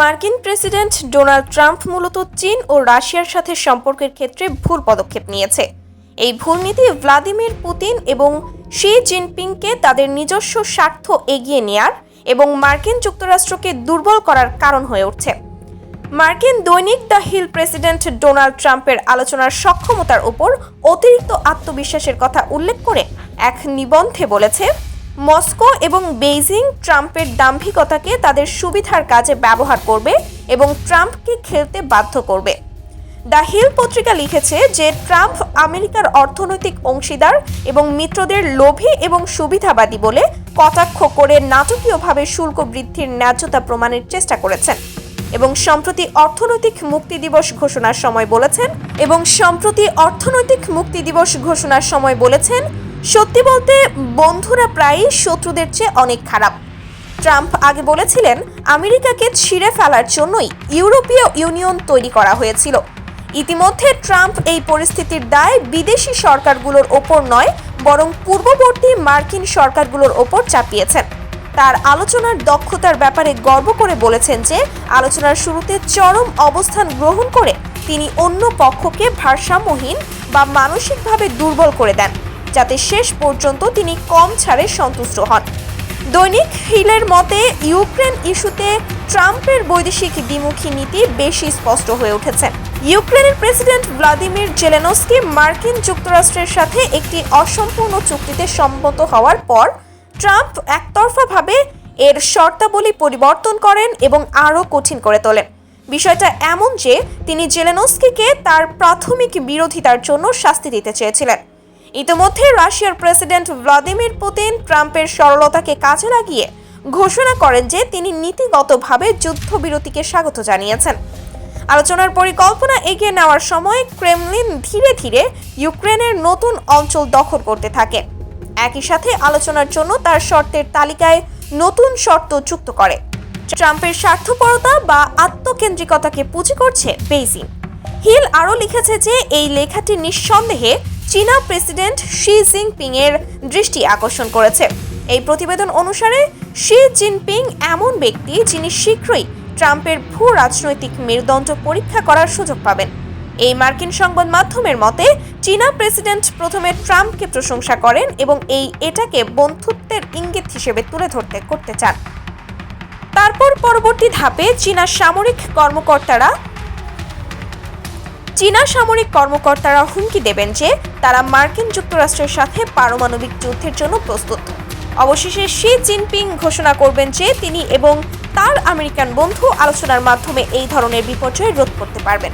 মার্কিন president Donald Trump মূলত চীন ও রাশিয়ার সাথে সম্পর্কের ক্ষেত্রে ভুল পদক্ষেপ নিয়েছে। এই ভুল নীতি ভ্লাদিমির পুতিন এবং শি জিনপিংকে তাদের নিজস্ব স্বার্থ এগিয়ে নেয়ার এবং মার্কিন যুক্তরাষ্ট্রকে দুর্বল করার কারণ হয়ে উঠছে। মার্কিন দৈনিক দ্য হিল প্রেসিডেন্ট ডোনাল্ড ট্রাম্পের আলোচনার সক্ষমতার উপর অতিরিক্ত আত্মবিশ্বাসের কথা উল্লেখ করে এক নিবন্ধে বলেছে মস্কো এবং বেইজিং ট্রাম্পের দাম্ভিকতাকে তাদের সুবিধার কাজে ব্যবহার করবে এবং ট্রাম্পকে খেলতে বাধ্য করবে। দ্য হিল পত্রিকা লিখেছে যে, ট্রাম্প আমেরিকার অর্থনৈতিক অংশীদার এবং মিত্রদের লোভী এবং সুবিধাবাদী বলে কটাক্ষ করে নাটকীয়ভাবে শুল্ক বৃদ্ধির ন্যায্যতা প্রমাণের চেষ্টা করেছেন এবং সম্প্রতি অর্থনৈতিক মুক্তি দিবস ঘোষণার সময় বলেছেন এবং সম্প্রতি অর্থনৈতিক মুক্তি দিবস ঘোষণার সময় বলেছেন সত্যি বলতে, বন্ধুরা প্রায়ই শত্রুদের চেয়ে অনেক খারাপ। ট্রাম্প আগে বলেছিলেন, আমেরিকাকে ছিঁড়ে ফেলার জন্যই ইউরোপীয় ইউনিয়ন তৈরি করা হয়েছিল। ইতিমধ্যে ট্রাম্প এই পরিস্থিতির দায় বিদেশি সরকারগুলোর ওপর নয়, বরং পূর্ববর্তী মার্কিন সরকারগুলোর ওপর চাপিয়েছেন। তার আলোচনার দক্ষতার ব্যাপারে গর্ব করে বলেছেন যে, আলোচনার শুরুতে চরম অবস্থান গ্রহণ করে তিনি অন্য পক্ষকে ভারসাম্যহীন বা মানসিকভাবে দুর্বল করে দেন। যাতে শেষ পর্যন্ত তিনি কম ছাড়ে সন্তুষ্ট হন। দৈনিক হিলের মতে, ইউক্রেন ইস্যুতে ট্রাম্পের বৈদেশিক দ্বিমুখী নীতি বেশি স্পষ্ট হয়ে উঠেছে। ইউক্রেনের প্রেসিডেন্ট ভ্লাদিমির জেলেনস্কি মার্কিন যুক্তরাষ্ট্রের সাথে একটি অসম্পূর্ণ চুক্তিতে সম্মত হওয়ার পর ট্রাম্প একতরফাভাবে এর শর্তাবলী পরিবর্তন করেন এবং আরও কঠিন করে তোলেন। বিষয়টা এমন যে, তিনি জেলেনস্কিকে তার প্রাথমিক বিরোধিতার জন্য শাস্তি দিতে চেয়েছিলেন। ইতিমধ্যে রাশিয়ার প্রেসিডেন্ট ভ্লাদিমির পুতিন ট্রাম্পের সরলতাকে কাজে লাগিয়ে ঘোষণা করেন যে তিনি নীতিগতভাবে যুদ্ধবিরতিকে স্বাগত জানিয়েছেন। আলোচনার পরিকল্পনা এগিয়ে নেওয়ার সময় ক্রেমলিন ধীরে ধীরে ইউক্রেনের নতুন অঞ্চল দখল করতে থাকে। একই সাথে আলোচনার জন্য তার শর্তের তালিকায় নতুন শর্ত যুক্ত করে। ট্রাম্পের স্বার্থপরতা বা আত্মকেন্দ্রিকতাকে পুঁজি করছে বেইজিং। হিল আরও লিখেছে যে এই লেখাটি নিঃসন্দেহে চীনা প্রেসিডেন্ট শি জিনপিং এর দৃষ্টি আকর্ষণ করেছে। এই প্রতিবেদন অনুসারে, শি জিনপিং এমন ব্যক্তি যিনি শীঘ্রই ট্রাম্পের ভূ রাজনৈতিক মেরুদণ্ড পরীক্ষা করার সুযোগ পাবেন। এই মার্কিন সংবাদ মাধ্যমের মতে, চীনা প্রেসিডেন্ট প্রথমে ট্রাম্পকে প্রশংসা করেন এবং এই এটাকে বন্ধুত্বের ইঙ্গিত হিসেবে তুলে ধরতে করতে চান। তারপর পরবর্তী ধাপে চীনা সামরিক কর্মকর্তারা চীনা সামরিক কর্মকর্তারা হুমকি দেবেন যে তারা মার্কিন যুক্তরাষ্ট্রের সাথে পারমাণবিক যুদ্ধের জন্য প্রস্তুত। অবশেষে শি জিনপিং ঘোষণা করবেন যে তিনি এবং তার আমেরিকান বন্ধু আলোচনার মাধ্যমে এই ধরনের বিপর্যয় রোধ করতে পারবেন।